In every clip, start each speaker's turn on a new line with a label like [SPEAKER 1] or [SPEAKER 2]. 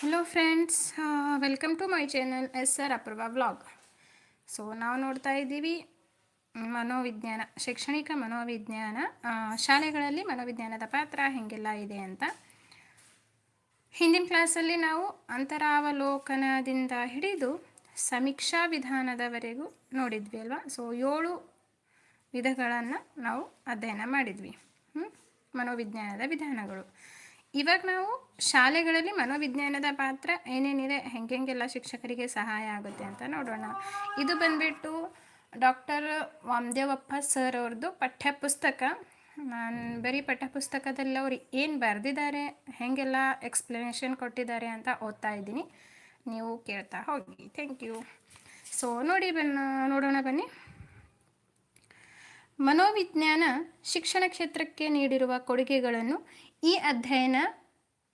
[SPEAKER 1] Hello friends welcome to my channel S R Apoorva vlog so ನಾವು ನೋಡ್ತಾ ಇದ್ದೀವಿ ಮನೋವಿಜ್ಞಾನ, ಶೈಕ್ಷಣಿಕ ಮನೋವಿಜ್ಞಾನ ಶಾಲೆಗಳಲ್ಲಿ ಮನೋವಿಜ್ಞಾನದ ಪಾತ್ರ ಹೇಗೆಲ್ಲ ಇದೆ ಅಂತ. ಹಿಂದಿನ ಕ್ಲಾಸಲ್ಲಿ ನಾವು ಅಂತರಾವಲೋಕನದಿಂದ ಹಿಡಿದು ಸಮೀಕ್ಷಾ ವಿಧಾನದವರೆಗೂ ನೋಡಿದ್ವಿ ಅಲ್ವಾ? ಸೊ ಏಳು ವಿಧಗಳನ್ನು ನಾವು ಅಧ್ಯಯನ ಮಾಡಿದ್ವಿ. ಮನೋವಿಜ್ಞಾನದ ವಿಧಾನಗಳು. ಇವಾಗ ನಾವು ಶಾಲೆಗಳಲ್ಲಿ ಮನೋವಿಜ್ಞಾನದ ಪಾತ್ರ ಏನೇನಿದೆ ಹೆಂಗೆಲ್ಲ ಶಿಕ್ಷಕರಿಗೆ ಸಹಾಯ ಆಗುತ್ತೆ ಅಂತ ನೋಡೋಣ. ಇದು ಬಂದ್ಬಿಟ್ಟು ಡಾಕ್ಟರ್ ವಾಮದೇವಪ್ಪ ಸರ್ ಅವ್ರದ್ದು ಪಠ್ಯಪುಸ್ತಕ. ನಾನು ಬರೀ ಪಠ್ಯಪುಸ್ತಕದಲ್ಲಿ ಅವ್ರು ಏನು ಬರೆದಿದ್ದಾರೆ, ಹೇಗೆಲ್ಲ ಎಕ್ಸ್ಪ್ಲನೇಷನ್ ಕೊಟ್ಟಿದ್ದಾರೆ ಅಂತ ಓದ್ತಾ ಇದ್ದೀನಿ. ನೀವು ಕೇಳ್ತಾ ಹೋಗಿ. ಥ್ಯಾಂಕ್ ಯು ಸೊ ನೋಡಿ ಬನ್ನ ನೋಡೋಣ ಬನ್ನಿ. ಮನೋವಿಜ್ಞಾನ ಶಿಕ್ಷಣ ಕ್ಷೇತ್ರಕ್ಕೆ ನೀಡಿರುವ ಕೊಡುಗೆಗಳನ್ನು ಈ ಅಧ್ಯಯನ,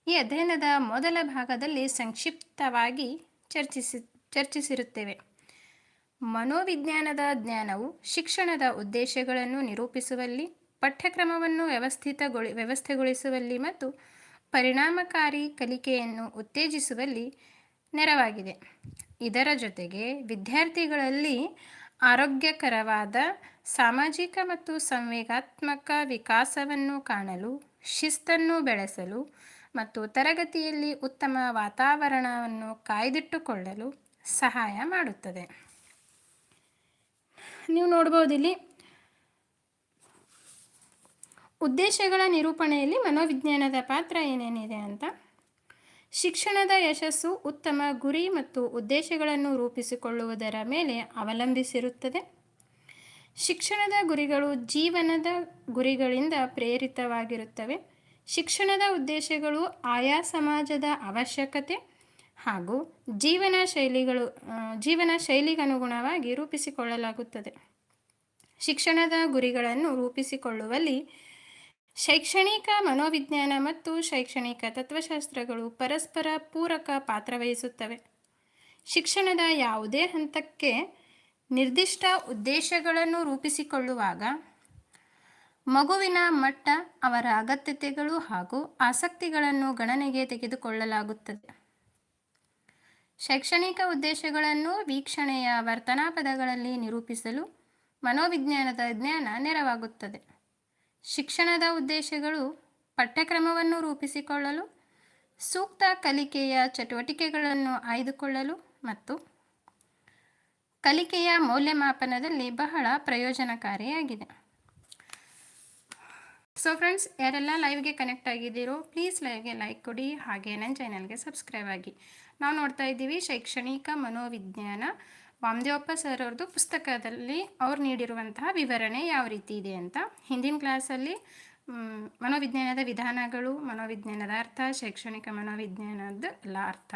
[SPEAKER 1] ಈ ಅಧ್ಯಯನದ ಮೊದಲ ಭಾಗದಲ್ಲಿ ಸಂಕ್ಷಿಪ್ತವಾಗಿ ಚರ್ಚಿಸಿ, ಚರ್ಚಿಸಿರುತ್ತೇವೆ. ಮನೋವಿಜ್ಞಾನದ ಜ್ಞಾನವು ಶಿಕ್ಷಣದ ಉದ್ದೇಶಗಳನ್ನು ನಿರೂಪಿಸುವಲ್ಲಿ, ಪಠ್ಯಕ್ರಮವನ್ನು ವ್ಯವಸ್ಥಿತಗೊಳಿ, ವ್ಯವಸ್ಥೆಗೊಳಿಸುವಲ್ಲಿ ಮತ್ತು ಪರಿಣಾಮಕಾರಿ ಕಲಿಕೆಯನ್ನು ಉತ್ತೇಜಿಸುವಲ್ಲಿ ನೆರವಾಗಿದೆ. ಇದರ ಜೊತೆಗೆ ವಿದ್ಯಾರ್ಥಿಗಳಲ್ಲಿ ಆರೋಗ್ಯಕರವಾದ, ಸಾಮಾಜಿಕ ಮತ್ತು ಸಂವೇಗಾತ್ಮಕ ವಿಕಾಸವನ್ನು ಕಾಣಲು ಶಿಸ್ತನ್ನು ಬೆಳೆಸಲು ಮತ್ತು ತರಗತಿಯಲ್ಲಿ ಉತ್ತಮ ವಾತಾವರಣವನ್ನು ಕಾಯ್ದಿಟ್ಟುಕೊಳ್ಳಲು ಸಹಾಯ ಮಾಡುತ್ತದೆ. ನೀವು ನೋಡ್ಬೋದು ಇಲ್ಲಿ ಉದ್ದೇಶಗಳ ನಿರೂಪಣೆಯಲ್ಲಿ ಮನೋವಿಜ್ಞಾನದ ಪಾತ್ರ ಏನೇನಿದೆ ಅಂತ. ಶಿಕ್ಷಣದ ಯಶಸ್ಸು ಉತ್ತಮ ಗುರಿ ಮತ್ತು ಉದ್ದೇಶಗಳನ್ನು ರೂಪಿಸಿಕೊಳ್ಳುವುದರ ಮೇಲೆ ಅವಲಂಬಿಸಿರುತ್ತದೆ. ಶಿಕ್ಷಣದ ಗುರಿಗಳು ಜೀವನದ ಗುರಿಗಳಿಂದ ಪ್ರೇರಿತವಾಗಿರುತ್ತವೆ. ಶಿಕ್ಷಣದ ಉದ್ದೇಶಗಳು ಆಯಾ ಸಮಾಜದ ಅವಶ್ಯಕತೆ ಹಾಗೂ ಜೀವನ ಶೈಲಿಗಳು ಜೀವನ ಶೈಲಿಗನುಗುಣವಾಗಿ ರೂಪಿಸಿಕೊಳ್ಳಲಾಗುತ್ತದೆ. ಶಿಕ್ಷಣದ ಗುರಿಗಳನ್ನು ರೂಪಿಸಿಕೊಳ್ಳುವಲ್ಲಿ ಶೈಕ್ಷಣಿಕ ಮನೋವಿಜ್ಞಾನ ಮತ್ತು ಶೈಕ್ಷಣಿಕ ತತ್ವಶಾಸ್ತ್ರಗಳು ಪರಸ್ಪರ ಪೂರಕ ಪಾತ್ರವಹಿಸುತ್ತವೆ ಶಿಕ್ಷಣದ ಯಾವುದೇ ಹಂತಕ್ಕೆ ನಿರ್ದಿಷ್ಟ ಉದ್ದೇಶಗಳನ್ನು ರೂಪಿಸಿಕೊಳ್ಳುವಾಗ ಮಗುವಿನ ಮಟ್ಟ, ಅವರ ಅಗತ್ಯತೆಗಳು ಹಾಗೂ ಆಸಕ್ತಿಗಳನ್ನು ಗಣನೆಗೆ ತೆಗೆದುಕೊಳ್ಳಲಾಗುತ್ತದೆ. ಶೈಕ್ಷಣಿಕ ಉದ್ದೇಶಗಳನ್ನು ವೀಕ್ಷಣೆಯ ವರ್ತನಾ ಪದಗಳಲ್ಲಿ ನಿರೂಪಿಸಲು ಮನೋವಿಜ್ಞಾನದ ಜ್ಞಾನ ನೆರವಾಗುತ್ತದೆ. ಶಿಕ್ಷಣದ ಉದ್ದೇಶಗಳು ಪಠ್ಯಕ್ರಮವನ್ನು ರೂಪಿಸಿಕೊಳ್ಳಲು, ಸೂಕ್ತ ಕಲಿಕೆಯ ಚಟುವಟಿಕೆಗಳನ್ನು ಆಯ್ದುಕೊಳ್ಳಲು ಮತ್ತು ಕಲಿಕೆಯ ಮೌಲ್ಯಮಾಪನದಲ್ಲಿ ಬಹಳ ಪ್ರಯೋಜನಕಾರಿಯಾಗಿದೆ. ಸೊ ಫ್ರೆಂಡ್ಸ್ ಯಾರೆಲ್ಲ ಲೈವ್ಗೆ ಕನೆಕ್ಟ್ ಆಗಿದ್ದೀರೋ ಪ್ಲೀಸ್ ಲೈವ್ಗೆ ಲೈಕ್ ಕೊಡಿ. ಹಾಗೆ ನನ್ನ ಚಾನಲ್ಗೆ ಸಬ್ಸ್ಕ್ರೈಬ್ ಆಗಿ. ನಾವು ನೋಡ್ತಾ ಇದ್ದೀವಿ ಶೈಕ್ಷಣಿಕ ಮನೋವಿಜ್ಞಾನ. ವಾಮದೇವಪ್ಪ ಸರ್ ಅವ್ರದ್ದು ಪುಸ್ತಕದಲ್ಲಿ ಅವ್ರು ನೀಡಿರುವಂತಹ ವಿವರಣೆ ಯಾವ ರೀತಿ ಇದೆ ಅಂತ. ಹಿಂದಿನ ಕ್ಲಾಸಲ್ಲಿ ಮನೋವಿಜ್ಞಾನದ ವಿಧಾನಗಳು, ಮನೋವಿಜ್ಞಾನದ ಅರ್ಥ, ಶೈಕ್ಷಣಿಕ ಮನೋವಿಜ್ಞಾನದ ಎಲ್ಲ ಅರ್ಥ.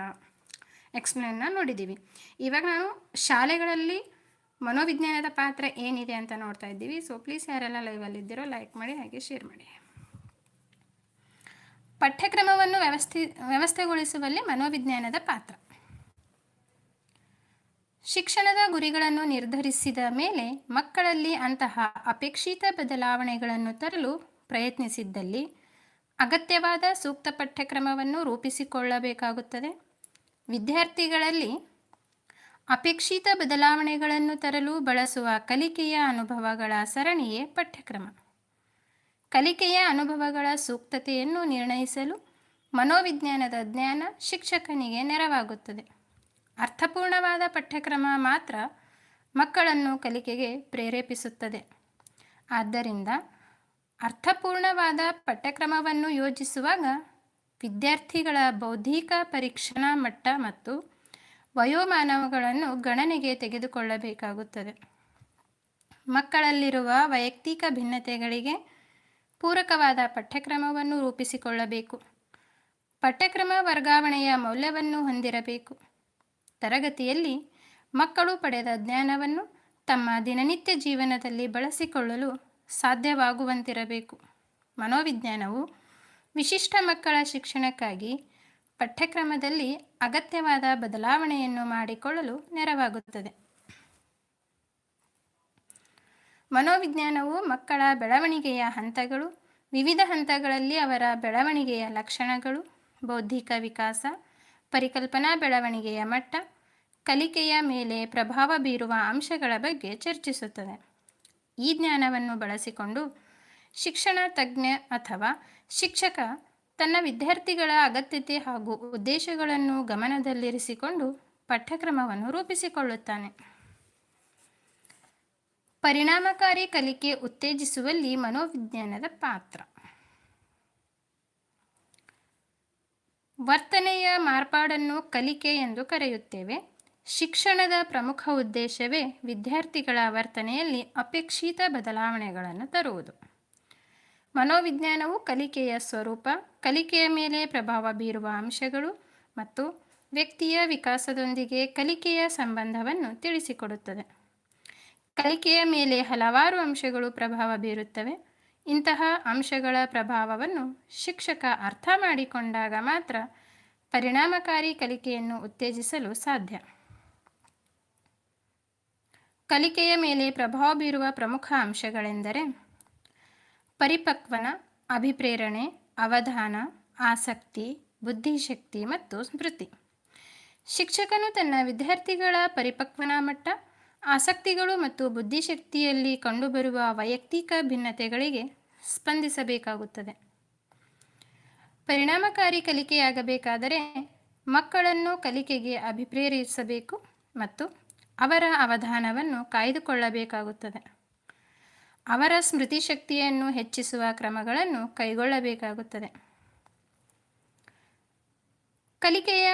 [SPEAKER 1] ಎಕ್ಸ್ಪ್ಲೇನ್ನ ನೋಡಿದ್ದೀವಿ. ಇವಾಗ ನಾನು ಶಾಲೆಗಳಲ್ಲಿ ಮನೋವಿಜ್ಞಾನದ ಪಾತ್ರ ಏನಿದೆ ಅಂತ ನೋಡ್ತಾ ಇದ್ದೀವಿ. ಸೊ ಪ್ಲೀಸ್ ಯಾರೆಲ್ಲ ಲೈವಲ್ಲಿದ್ದೀರೋ ಲೈಕ್ ಮಾಡಿ, ಹಾಗೆ ಶೇರ್ ಮಾಡಿ. ಪಠ್ಯಕ್ರಮವನ್ನು ವ್ಯವಸ್ಥೆ, ವ್ಯವಸ್ಥೆಗೊಳಿಸುವಲ್ಲಿ ಮನೋವಿಜ್ಞಾನದ ಪಾತ್ರ. ಶಿಕ್ಷಣದ ಗುರಿಗಳನ್ನು ನಿರ್ಧರಿಸಿದ ಮೇಲೆ ಮಕ್ಕಳಲ್ಲಿ ಅಂತಹ ಅಪೇಕ್ಷಿತ ಬದಲಾವಣೆಗಳನ್ನು ತರಲು ಪ್ರಯತ್ನಿಸಿದ್ದಲ್ಲಿ ಅಗತ್ಯವಾದ ಸೂಕ್ತ ಪಠ್ಯಕ್ರಮವನ್ನು ರೂಪಿಸಿಕೊಳ್ಳಬೇಕಾಗುತ್ತದೆ. ವಿದ್ಯಾರ್ಥಿಗಳಲ್ಲಿ ಅಪೇಕ್ಷಿತ ಬದಲಾವಣೆಗಳನ್ನು ತರಲು ಬಳಸುವ ಕಲಿಕೆಯ ಅನುಭವಗಳ ಸರಣಿಯೇ ಪಠ್ಯಕ್ರಮ. ಕಲಿಕೆಯ ಅನುಭವಗಳ ಸೂಕ್ತತೆಯನ್ನು ನಿರ್ಣಯಿಸಲು ಮನೋವಿಜ್ಞಾನದ ಜ್ಞಾನ ಶಿಕ್ಷಕನಿಗೆ ನೆರವಾಗುತ್ತದೆ. ಅರ್ಥಪೂರ್ಣವಾದ ಪಠ್ಯಕ್ರಮ ಮಾತ್ರ ಮಕ್ಕಳನ್ನು ಕಲಿಕೆಗೆ ಪ್ರೇರೇಪಿಸುತ್ತದೆ. ಆದ್ದರಿಂದ ಅರ್ಥಪೂರ್ಣವಾದ ಪಠ್ಯಕ್ರಮವನ್ನು ಯೋಜಿಸುವಾಗ ವಿದ್ಯಾರ್ಥಿಗಳ ಬೌದ್ಧಿಕ ಪರೀಕ್ಷಣಾ ಮಟ್ಟ ಮತ್ತು ವಯೋಮಾನವುಗಳನ್ನು ಗಣನೆಗೆ ತೆಗೆದುಕೊಳ್ಳಬೇಕಾಗುತ್ತದೆ. ಮಕ್ಕಳಲ್ಲಿರುವ ವೈಯಕ್ತಿಕ ಭಿನ್ನತೆಗಳಿಗೆ ಪೂರಕವಾದ ಪಠ್ಯಕ್ರಮವನ್ನು ರೂಪಿಸಿಕೊಳ್ಳಬೇಕು. ಪಠ್ಯಕ್ರಮ ವರ್ಗಾವಣೆಯ ಮೌಲ್ಯವನ್ನು ಹೊಂದಿರಬೇಕು. ತರಗತಿಯಲ್ಲಿ ಮಕ್ಕಳು ಪಡೆದ ಜ್ಞಾನವನ್ನು ತಮ್ಮ ದಿನನಿತ್ಯ ಜೀವನದಲ್ಲಿ ಬಳಸಿಕೊಳ್ಳಲು ಸಾಧ್ಯವಾಗುವಂತಿರಬೇಕು. ಮನೋವಿಜ್ಞಾನವು ವಿಶಿಷ್ಟ ಮಕ್ಕಳ ಶಿಕ್ಷಣಕ್ಕಾಗಿ ಪಠ್ಯಕ್ರಮದಲ್ಲಿ ಅಗತ್ಯವಾದ ಬದಲಾವಣೆಯನ್ನು ಮಾಡಿಕೊಳ್ಳಲು ನೆರವಾಗುತ್ತದೆ. ಮನೋವಿಜ್ಞಾನವು ಮಕ್ಕಳ ಬೆಳವಣಿಗೆಯ ಹಂತಗಳು, ವಿವಿಧ ಹಂತಗಳಲ್ಲಿ ಅವರ ಬೆಳವಣಿಗೆಯ ಲಕ್ಷಣಗಳು, ಬೌದ್ಧಿಕ ವಿಕಾಸ, ಪರಿಕಲ್ಪನಾ ಬೆಳವಣಿಗೆಯ ಮಟ್ಟ, ಕಲಿಕೆಯ ಮೇಲೆ ಪ್ರಭಾವ ಬೀರುವ ಅಂಶಗಳ ಬಗ್ಗೆ ಚರ್ಚಿಸುತ್ತದೆ. ಈ ಜ್ಞಾನವನ್ನು ಬಳಸಿಕೊಂಡು ಶಿಕ್ಷಣ ತಜ್ಞ ಅಥವಾ ಶಿಕ್ಷಕ ತನ್ನ ವಿದ್ಯಾರ್ಥಿಗಳ ಅಗತ್ಯತೆ ಹಾಗೂ ಉದ್ದೇಶಗಳನ್ನು ಗಮನದಲ್ಲಿರಿಸಿಕೊಂಡು ಪಠ್ಯಕ್ರಮವನ್ನು ರೂಪಿಸಿಕೊಳ್ಳುತ್ತಾನೆ. ಪರಿಣಾಮಕಾರಿ ಕಲಿಕೆ ಉತ್ತೇಜಿಸುವಲ್ಲಿ ಮನೋವಿಜ್ಞಾನದ ಪಾತ್ರ. ವರ್ತನೆಯ ಮಾರ್ಪಾಡನ್ನು ಕಲಿಕೆ ಎಂದು ಕರೆಯುತ್ತೇವೆ. ಶಿಕ್ಷಣದ ಪ್ರಮುಖ ಉದ್ದೇಶವೇ ವಿದ್ಯಾರ್ಥಿಗಳ ವರ್ತನೆಯಲ್ಲಿ ಅಪೇಕ್ಷಿತ ಬದಲಾವಣೆಗಳನ್ನು ತರುವುದು. ಮನೋವಿಜ್ಞಾನವು ಕಲಿಕೆಯ ಸ್ವರೂಪ, ಕಲಿಕೆಯ ಮೇಲೆ ಪ್ರಭಾವ ಬೀರುವ ಅಂಶಗಳು ಮತ್ತು ವ್ಯಕ್ತಿಯ ವಿಕಾಸದೊಂದಿಗೆ ಕಲಿಕೆಯ ಸಂಬಂಧವನ್ನು ತಿಳಿಸಿಕೊಡುತ್ತದೆ. ಕಲಿಕೆಯ ಮೇಲೆ ಹಲವಾರು ಅಂಶಗಳು ಪ್ರಭಾವ ಬೀರುತ್ತವೆ. ಇಂತಹ ಅಂಶಗಳ ಪ್ರಭಾವವನ್ನು ಶಿಕ್ಷಕ ಅರ್ಥ ಮಾಡಿಕೊಂಡಾಗ ಮಾತ್ರ ಪರಿಣಾಮಕಾರಿ ಕಲಿಕೆಯನ್ನು ಉತ್ತೇಜಿಸಲು ಸಾಧ್ಯ. ಕಲಿಕೆಯ ಮೇಲೆ ಪ್ರಭಾವ ಬೀರುವ ಪ್ರಮುಖ ಅಂಶಗಳೆಂದರೆ ಪರಿಪಕ್ವನ, ಅಭಿಪ್ರೇರಣೆ, ಅವಧಾನ, ಆಸಕ್ತಿ, ಬುದ್ಧಿಶಕ್ತಿ ಮತ್ತು ಸ್ಮೃತಿ. ಶಿಕ್ಷಕನು ತನ್ನ ವಿದ್ಯಾರ್ಥಿಗಳ ಪರಿಪಕ್ವನ ಮಟ್ಟ, ಆಸಕ್ತಿಗಳು ಮತ್ತು ಬುದ್ಧಿಶಕ್ತಿಯಲ್ಲಿ ಕಂಡುಬರುವ ವೈಯಕ್ತಿಕ ಭಿನ್ನತೆಗಳಿಗೆ ಸ್ಪಂದಿಸಬೇಕಾಗುತ್ತದೆ. ಪರಿಣಾಮಕಾರಿ ಕಲಿಕೆಯಾಗಬೇಕಾದರೆ ಮಕ್ಕಳನ್ನು ಕಲಿಕೆಗೆ ಅಭಿಪ್ರೇರಿಸಬೇಕು ಮತ್ತು ಅವರ ಅವಧಾನವನ್ನು ಕಾಯ್ದುಕೊಳ್ಳಬೇಕಾಗುತ್ತದೆ. ಅವರ ಸ್ಮೃತಿ ಶಕ್ತಿಯನ್ನು ಹೆಚ್ಚಿಸುವ ಕ್ರಮಗಳನ್ನು ಕೈಗೊಳ್ಳಬೇಕಾಗುತ್ತದೆ. ಕಲಿಕೆಯ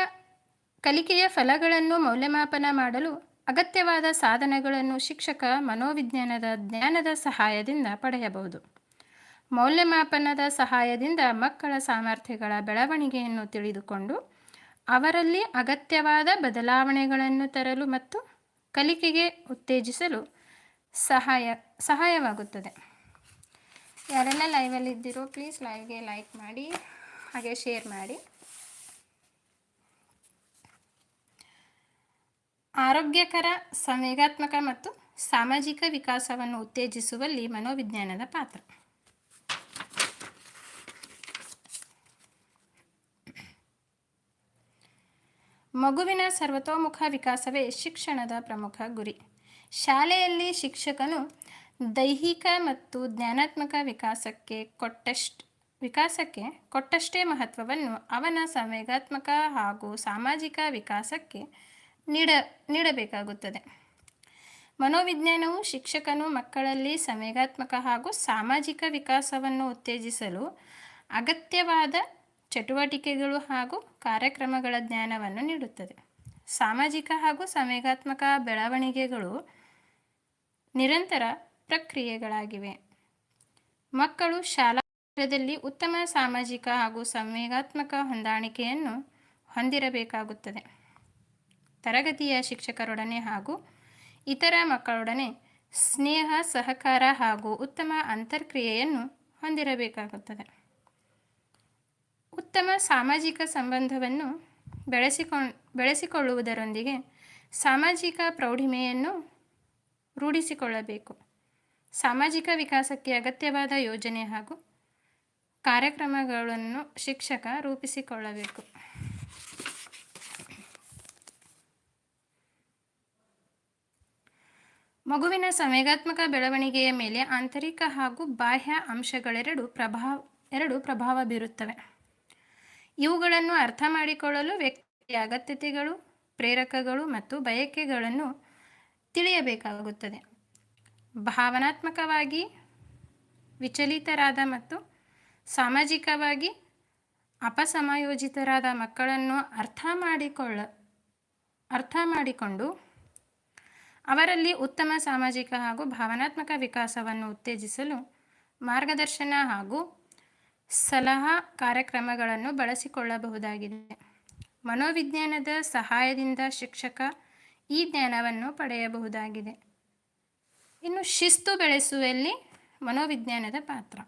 [SPEAKER 1] ಕಲಿಕೆಯ ಫಲಗಳನ್ನು ಮೌಲ್ಯಮಾಪನ ಮಾಡಲು ಅಗತ್ಯವಾದ ಸಾಧನಗಳನ್ನು ಶಿಕ್ಷಕ ಮನೋವಿಜ್ಞಾನದ ಜ್ಞಾನದ ಸಹಾಯದಿಂದ ಪಡೆಯಬಹುದು. ಮೌಲ್ಯಮಾಪನದ ಸಹಾಯದಿಂದ ಮಕ್ಕಳ ಸಾಮರ್ಥ್ಯಗಳ ಬೆಳವಣಿಗೆಯನ್ನು ತಿಳಿದುಕೊಂಡು ಅವರಲ್ಲಿ ಅಗತ್ಯವಾದ ಬದಲಾವಣೆಗಳನ್ನು ತರಲು ಮತ್ತು ಕಲಿಕೆಗೆ ಉತ್ತೇಜಿಸಲು ಸಹಾಯ, ಸಹಾಯವಾಗುತ್ತದೆ. ಯಾರೆಲ್ಲ ಲೈವಲ್ಲಿ ಇದ್ದೀರೋ ಪ್ಲೀಸ್ ಲೈವ್ಗೆ ಲೈಕ್ ಮಾಡಿ, ಹಾಗೆ ಶೇರ್ ಮಾಡಿ. ಆರೋಗ್ಯಕರ, ಸಂವೇಗಾತ್ಮಕ ಮತ್ತು ಸಾಮಾಜಿಕ ವಿಕಾಸವನ್ನು ಉತ್ತೇಜಿಸುವಲ್ಲಿ ಮನೋವಿಜ್ಞಾನದ ಪಾತ್ರ. ಮಗುವಿನ ಸರ್ವತೋಮುಖ ವಿಕಾಸವೇ ಶಿಕ್ಷಣದ ಪ್ರಮುಖ ಗುರಿ. ಶಾಲೆಯಲ್ಲಿ ಶಿಕ್ಷಕನು ದೈಹಿಕ ಮತ್ತು ಜ್ಞಾನಾತ್ಮಕ ವಿಕಾಸಕ್ಕೆ ಕೊಟ್ಟಷ್ಟು ವಿಕಾಸಕ್ಕೆ ಕೊಟ್ಟಷ್ಟೇ ಮಹತ್ವವನ್ನು ಅವನ ಸಂವೇಗಾತ್ಮಕ ಹಾಗೂ ಸಾಮಾಜಿಕ ವಿಕಾಸಕ್ಕೆ ನೀಡ ನೀಡಬೇಕಾಗುತ್ತದೆ. ಮನೋವಿಜ್ಞಾನವು ಶಿಕ್ಷಕನು ಮಕ್ಕಳಲ್ಲಿ ಸಂವೇಗಾತ್ಮಕ ಹಾಗೂ ಸಾಮಾಜಿಕ ವಿಕಾಸವನ್ನು ಉತ್ತೇಜಿಸಲು ಅಗತ್ಯವಾದ ಚಟುವಟಿಕೆಗಳು ಹಾಗೂ ಕಾರ್ಯಕ್ರಮಗಳ ಜ್ಞಾನವನ್ನು ನೀಡುತ್ತದೆ. ಸಾಮಾಜಿಕ ಹಾಗೂ ಸಂವೇಗಾತ್ಮಕ ಬೆಳವಣಿಗೆಗಳು ನಿರಂತರ ಪ್ರಕ್ರಿಯೆಗಳಾಗಿವೆ. ಮಕ್ಕಳು ಶಾಲಾದಲ್ಲಿ ಉತ್ತಮ ಸಾಮಾಜಿಕ ಹಾಗೂ ಸಂವೇಗಾತ್ಮಕ ಹೊಂದಾಣಿಕೆಯನ್ನು ಹೊಂದಿರಬೇಕಾಗುತ್ತದೆ. ತರಗತಿಯ ಶಿಕ್ಷಕರೊಡನೆ ಹಾಗೂ ಇತರ ಮಕ್ಕಳೊಡನೆ ಸ್ನೇಹ, ಸಹಕಾರ ಹಾಗೂ ಉತ್ತಮ ಅಂತರ್ಕ್ರಿಯೆಯನ್ನು ಹೊಂದಿರಬೇಕಾಗುತ್ತದೆ. ಉತ್ತಮ ಸಾಮಾಜಿಕ ಸಂಬಂಧವನ್ನು ಬೆಳೆಸಿಕೊಂಡು ಬೆಳೆಸಿಕೊಳ್ಳುವುದರೊಂದಿಗೆ ಸಾಮಾಜಿಕ ಪ್ರೌಢಿಮೆಯನ್ನು ರೂಢಿಸಿಕೊಳ್ಳಬೇಕು. ಸಾಮಾಜಿಕ ವಿಕಾಸಕ್ಕೆ ಅಗತ್ಯವಾದ ಯೋಜನೆ ಹಾಗೂ ಕಾರ್ಯಕ್ರಮಗಳನ್ನು ಶಿಕ್ಷಕ ರೂಪಿಸಿಕೊಳ್ಳಬೇಕು. ಮಗುವಿನ ಸಂವೇಗಾತ್ಮಕ ಬೆಳವಣಿಗೆಯ ಮೇಲೆ ಆಂತರಿಕ ಹಾಗೂ ಬಾಹ್ಯ ಅಂಶಗಳೆರಡು ಪ್ರಭಾವ, ಎರಡು ಪ್ರಭಾವ ಬೀರುತ್ತವೆ. ಇವುಗಳನ್ನು ಅರ್ಥ ಮಾಡಿಕೊಳ್ಳಲು ವ್ಯಕ್ತಿಯ ಅಗತ್ಯತೆಗಳು, ಪ್ರೇರಕಗಳು ಮತ್ತು ಬಯಕೆಗಳನ್ನು ತಿಳಿಯಬೇಕಾಗುತ್ತದೆ. ಭಾವನಾತ್ಮಕವಾಗಿ ವಿಚಲಿತರಾದ ಮತ್ತು ಸಾಮಾಜಿಕವಾಗಿ ಅಪಸಮಾಯೋಜಿತರಾದ ಮಕ್ಕಳನ್ನು ಅರ್ಥ ಮಾಡಿಕೊಳ್ಳ, ಅರ್ಥ ಮಾಡಿಕೊಂಡು ಅವರಲ್ಲಿ ಉತ್ತಮ ಸಾಮಾಜಿಕ ಹಾಗೂ ಭಾವನಾತ್ಮಕ ವಿಕಾಸವನ್ನು ಉತ್ತೇಜಿಸಲು ಮಾರ್ಗದರ್ಶನ ಹಾಗೂ ಸಲಹಾ ಕಾರ್ಯಕ್ರಮಗಳನ್ನು ಬಳಸಿಕೊಳ್ಳಬಹುದಾಗಿದೆ. ಮನೋವಿಜ್ಞಾನದ ಸಹಾಯದಿಂದ ಶಿಕ್ಷಕ ಈ ಜ್ಞಾನವನ್ನು ಪಡೆಯಬಹುದಾಗಿದೆ. ಇನ್ನು ಶಿಸ್ತು ಬೆಳೆಸುವಲ್ಲಿ ಮನೋವಿಜ್ಞಾನದ ಪಾತ್ರ.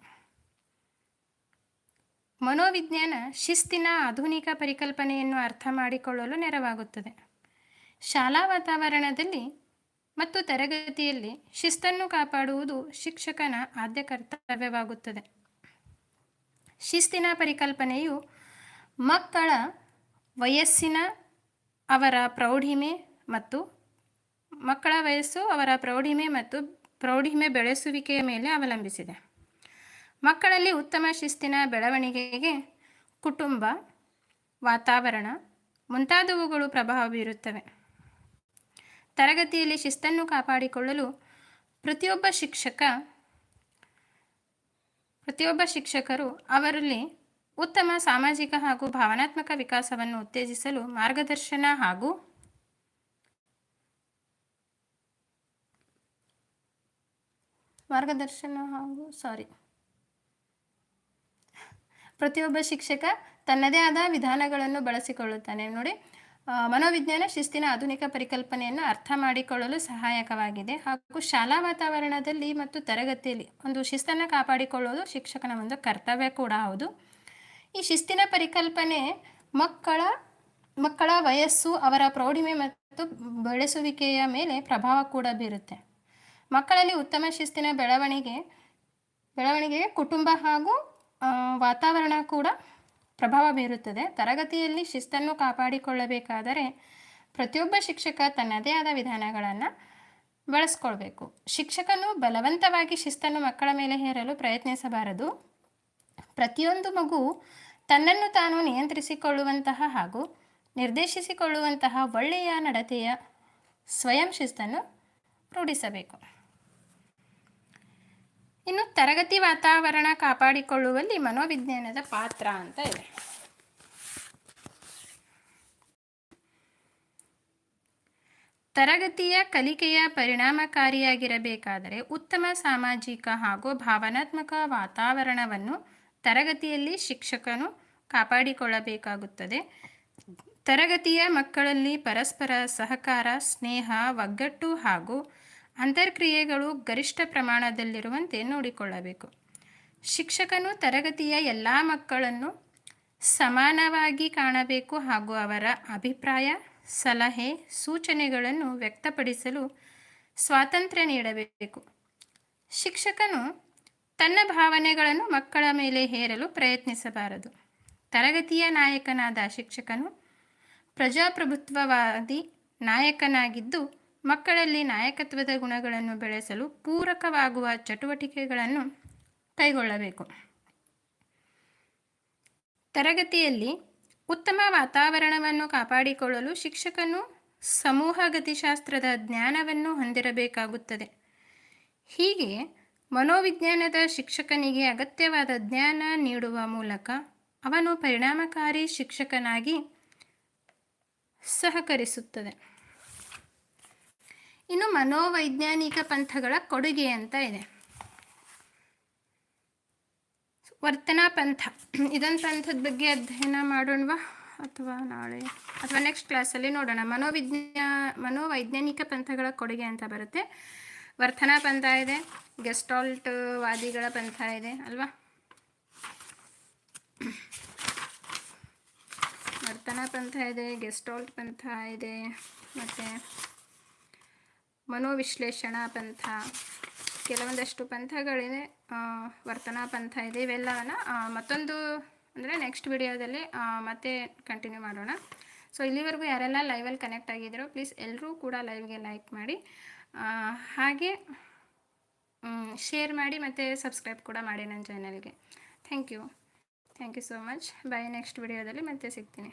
[SPEAKER 1] ಮನೋವಿಜ್ಞಾನ ಶಿಸ್ತಿನ ಆಧುನಿಕ ಪರಿಕಲ್ಪನೆಯನ್ನು ಅರ್ಥ ಮಾಡಿಕೊಳ್ಳಲು ನೆರವಾಗುತ್ತದೆ. ಶಾಲಾ ವಾತಾವರಣದಲ್ಲಿ ಮತ್ತು ತರಗತಿಯಲ್ಲಿ ಶಿಸ್ತನ್ನು ಕಾಪಾಡುವುದು ಶಿಕ್ಷಕನ ಆದ್ಯ ಕರ್ತವ್ಯವಾಗುತ್ತದೆ. ಶಿಸ್ತಿನ ಪರಿಕಲ್ಪನೆಯು ಮಕ್ಕಳ ವಯಸ್ಸಿನ ಅವರ ಪ್ರೌಢಿಮೆ ಮತ್ತು ಮಕ್ಕಳ ವಯಸ್ಸು ಅವರ ಪ್ರೌಢಿಮೆ ಮತ್ತು ಪ್ರೌಢಿಮೆ ಬೆಳೆಸುವಿಕೆಯ ಮೇಲೆ ಅವಲಂಬಿಸಿದೆ. ಮಕ್ಕಳಲ್ಲಿ ಉತ್ತಮ ಶಿಸ್ತಿನ ಬೆಳವಣಿಗೆಗೆ ಕುಟುಂಬ, ವಾತಾವರಣ ಮುಂತಾದವುಗಳು ಪ್ರಭಾವ ಬೀರುತ್ತವೆ. ತರಗತಿಯಲ್ಲಿ ಶಿಸ್ತನ್ನು ಕಾಪಾಡಿಕೊಳ್ಳಲು ಪ್ರತಿಯೊಬ್ಬ ಶಿಕ್ಷಕ ಪ್ರತಿಯೊಬ್ಬ ಶಿಕ್ಷಕರು ಅವರಲ್ಲಿ ಉತ್ತಮ ಸಾಮಾಜಿಕ ಹಾಗೂ ಭಾವನಾತ್ಮಕ ವಿಕಾಸವನ್ನು ಉತ್ತೇಜಿಸಲು ಮಾರ್ಗದರ್ಶನ ಹಾಗೂ ಮಾರ್ಗದರ್ಶನ ಹಾಗೂ ಸಾರಿ ಪ್ರತಿಯೊಬ್ಬ ಶಿಕ್ಷಕ ತನ್ನದೇ ಆದ ವಿಧಾನಗಳನ್ನು ಬಳಸಿಕೊಳ್ಳುತ್ತಾನೆ. ನೋಡಿ ಮನೋವಿಜ್ಞಾನ ಶಿಸ್ತಿನ ಆಧುನಿಕ ಪರಿಕಲ್ಪನೆಯನ್ನು ಅರ್ಥ ಮಾಡಿಕೊಳ್ಳಲು ಸಹಾಯಕವಾಗಿದೆ. ಹಾಗೂ ಶಾಲಾ ವಾತಾವರಣದಲ್ಲಿ ಮತ್ತು ತರಗತಿಯಲ್ಲಿ ಒಂದು ಶಿಸ್ತನ್ನು ಕಾಪಾಡಿಕೊಳ್ಳುವುದು ಶಿಕ್ಷಕನ ಒಂದು ಕರ್ತವ್ಯ ಕೂಡ ಹೌದು. ಈ ಶಿಸ್ತಿನ ಪರಿಕಲ್ಪನೆ ಮಕ್ಕಳ ಮಕ್ಕಳ ವಯಸ್ಸು, ಅವರ ಪ್ರೌಢಿಮೆ ಮತ್ತು ಬೆಳೆಸುವಿಕೆಯ ಮೇಲೆ ಪ್ರಭಾವ ಕೂಡ ಬೀರುತ್ತೆ. ಮಕ್ಕಳಲ್ಲಿ ಉತ್ತಮ ಶಿಸ್ತಿನ ಬೆಳವಣಿಗೆ, ಬೆಳವಣಿಗೆಗೆ ಕುಟುಂಬ ಹಾಗೂ ವಾತಾವರಣ ಕೂಡ ಪ್ರಭಾವ ಬೀರುತ್ತದೆ. ತರಗತಿಯಲ್ಲಿ ಶಿಸ್ತನ್ನು ಕಾಪಾಡಿಕೊಳ್ಳಬೇಕಾದರೆ ಪ್ರತಿಯೊಬ್ಬ ಶಿಕ್ಷಕ ತನ್ನದೇ ಆದ ವಿಧಾನಗಳನ್ನು ಬಳಸ್ಕೊಳ್ಬೇಕು. ಶಿಕ್ಷಕನು ಬಲವಂತವಾಗಿ ಶಿಸ್ತನ್ನು ಮಕ್ಕಳ ಮೇಲೆ ಹೇರಲು ಪ್ರಯತ್ನಿಸಬಾರದು. ಪ್ರತಿಯೊಂದು ಮಗು ತನ್ನನ್ನು ತಾನು ನಿಯಂತ್ರಿಸಿಕೊಳ್ಳುವಂತಹ ಹಾಗೂ ನಿರ್ದೇಶಿಸಿಕೊಳ್ಳುವಂತಹ ಒಳ್ಳೆಯ ನಡತೆಯ ಸ್ವಯಂ ಶಿಸ್ತನ್ನು ರೂಢಿಸಬೇಕು. ಇನ್ನು ತರಗತಿ ವಾತಾವರಣ ಕಾಪಾಡಿಕೊಳ್ಳುವಲ್ಲಿ ಮನೋವಿಜ್ಞಾನದ ಪಾತ್ರ ಅಂತ ಇದೆ. ತರಗತಿಯ ಕಲಿಕೆಯ ಪರಿಣಾಮಕಾರಿಯಾಗಿರಬೇಕಾದರೆ ಉತ್ತಮ ಸಾಮಾಜಿಕ ಹಾಗೂ ಭಾವನಾತ್ಮಕ ವಾತಾವರಣವನ್ನು ತರಗತಿಯಲ್ಲಿ ಶಿಕ್ಷಕನು ಕಾಪಾಡಿಕೊಳ್ಳಬೇಕಾಗುತ್ತದೆ. ತರಗತಿಯ ಮಕ್ಕಳಲ್ಲಿ ಪರಸ್ಪರ ಸಹಕಾರ, ಸ್ನೇಹ, ಒಗ್ಗಟ್ಟು ಹಾಗೂ ಅಂತರ್ಕ್ರಿಯೆಗಳು ಗರಿಷ್ಠ ಪ್ರಮಾಣದಲ್ಲಿರುವಂತೆ ನೋಡಿಕೊಳ್ಳಬೇಕು. ಶಿಕ್ಷಕನು ತರಗತಿಯ ಎಲ್ಲ ಮಕ್ಕಳನ್ನು ಸಮಾನವಾಗಿ ಕಾಣಬೇಕು ಹಾಗೂ ಅವರ ಅಭಿಪ್ರಾಯ, ಸಲಹೆ, ಸೂಚನೆಗಳನ್ನು ವ್ಯಕ್ತಪಡಿಸಲು ಸ್ವಾತಂತ್ರ್ಯ ನೀಡಬೇಕು. ಶಿಕ್ಷಕನು ತನ್ನ ಭಾವನೆಗಳನ್ನು ಮಕ್ಕಳ ಮೇಲೆ ಹೇರಲು ಪ್ರಯತ್ನಿಸಬಾರದು. ತರಗತಿಯ ನಾಯಕನಾದ ಶಿಕ್ಷಕನು ಪ್ರಜಾಪ್ರಭುತ್ವವಾದಿ ನಾಯಕನಾಗಿದ್ದು ಮಕ್ಕಳಲ್ಲಿ ನಾಯಕತ್ವದ ಗುಣಗಳನ್ನು ಬೆಳೆಸಲು ಪೂರಕವಾಗುವ ಚಟುವಟಿಕೆಗಳನ್ನು ಕೈಗೊಳ್ಳಬೇಕು. ತರಗತಿಯಲ್ಲಿ ಉತ್ತಮ ವಾತಾವರಣವನ್ನು ಕಾಪಾಡಿಕೊಳ್ಳಲು ಶಿಕ್ಷಕನು ಸಮೂಹ ಗತಿಶಾಸ್ತ್ರದ ಜ್ಞಾನವನ್ನು ಹೊಂದಿರಬೇಕಾಗುತ್ತದೆ. ಹೀಗೆ ಮನೋವಿಜ್ಞಾನದ ಶಿಕ್ಷಕನಿಗೆ ಅಗತ್ಯವಾದ ಜ್ಞಾನ ನೀಡುವ ಮೂಲಕ ಅವನು ಪರಿಣಾಮಕಾರಿ ಶಿಕ್ಷಕನಾಗಿ ಸಹಕರಿಸುತ್ತದೆ. ಇನ್ನು ಮನೋವೈಜ್ಞಾನಿಕ ಪಂಥಗಳ ಕೊಡುಗೆ ಅಂತ ಇದೆ. ವರ್ತನಾ ಪಂಥ. ಇದೊಂದು ಪಂಥದ ಬಗ್ಗೆ ಅಧ್ಯಯನ ಮಾಡೋಣವಾ? ಅಥವಾ ನಾಳೆ? ಅಥವಾ ನೆಕ್ಸ್ಟ್ ಕ್ಲಾಸಲ್ಲಿ ನೋಡೋಣ. ಮನೋವಿಜ್ಞಾ, ಮನೋವೈಜ್ಞಾನಿಕ ಪಂಥಗಳ ಕೊಡುಗೆ ಅಂತ ಬರುತ್ತೆ. ವರ್ತನಾ ಪಂಥ ಇದೆ. ಗೆಸ್ಟಾಲ್ಟ್ ವಾದಿಗಳ ಪಂಥ ಇದೆ, ಅಲ್ವಾ? ವರ್ತನಾ ಪಂಥ ಇದೆ, ಗೆಸ್ಟಾಲ್ಟ್ ಪಂಥ ಇದೆ, ಮತ್ತು ಮನೋವಿಶ್ಲೇಷಣಾ ಪಂಥ. ಕೆಲವೊಂದಷ್ಟು ಪಂಥಗಳಿದೆ ವರ್ತನಾ ಪಂಥ ಇದೆ, ಇವೆಲ್ಲವನ್ನು ಮತ್ತೊಂದು ಅಂದರೆ ನೆಕ್ಸ್ಟ್ ವಿಡಿಯೋದಲ್ಲಿ ಮತ್ತೆ ಕಂಟಿನ್ಯೂ ಮಾಡೋಣ. ಸೊ ಇಲ್ಲಿವರೆಗೂ ಯಾರೆಲ್ಲ ಲೈವಲ್ಲಿ ಕನೆಕ್ಟ್ ಆಗಿದ್ದೀರೋ ಪ್ಲೀಸ್ ಎಲ್ಲರೂ ಕೂಡ ಲೈವ್ಗೆ ಲೈಕ್ ಮಾಡಿ. ಹಾಗೆ ಶೇರ್ ಮಾಡಿ ಮತ್ತು ಸಬ್ಸ್ಕ್ರೈಬ್ ಕೂಡ ಮಾಡಿ ನನ್ನ ಚಾನಲ್ಗೆ thank you thank you so much bye next ವಿಡಿಯೋದಲ್ಲಿ ಮತ್ತೆ ಸಿಗ್ತೀನಿ.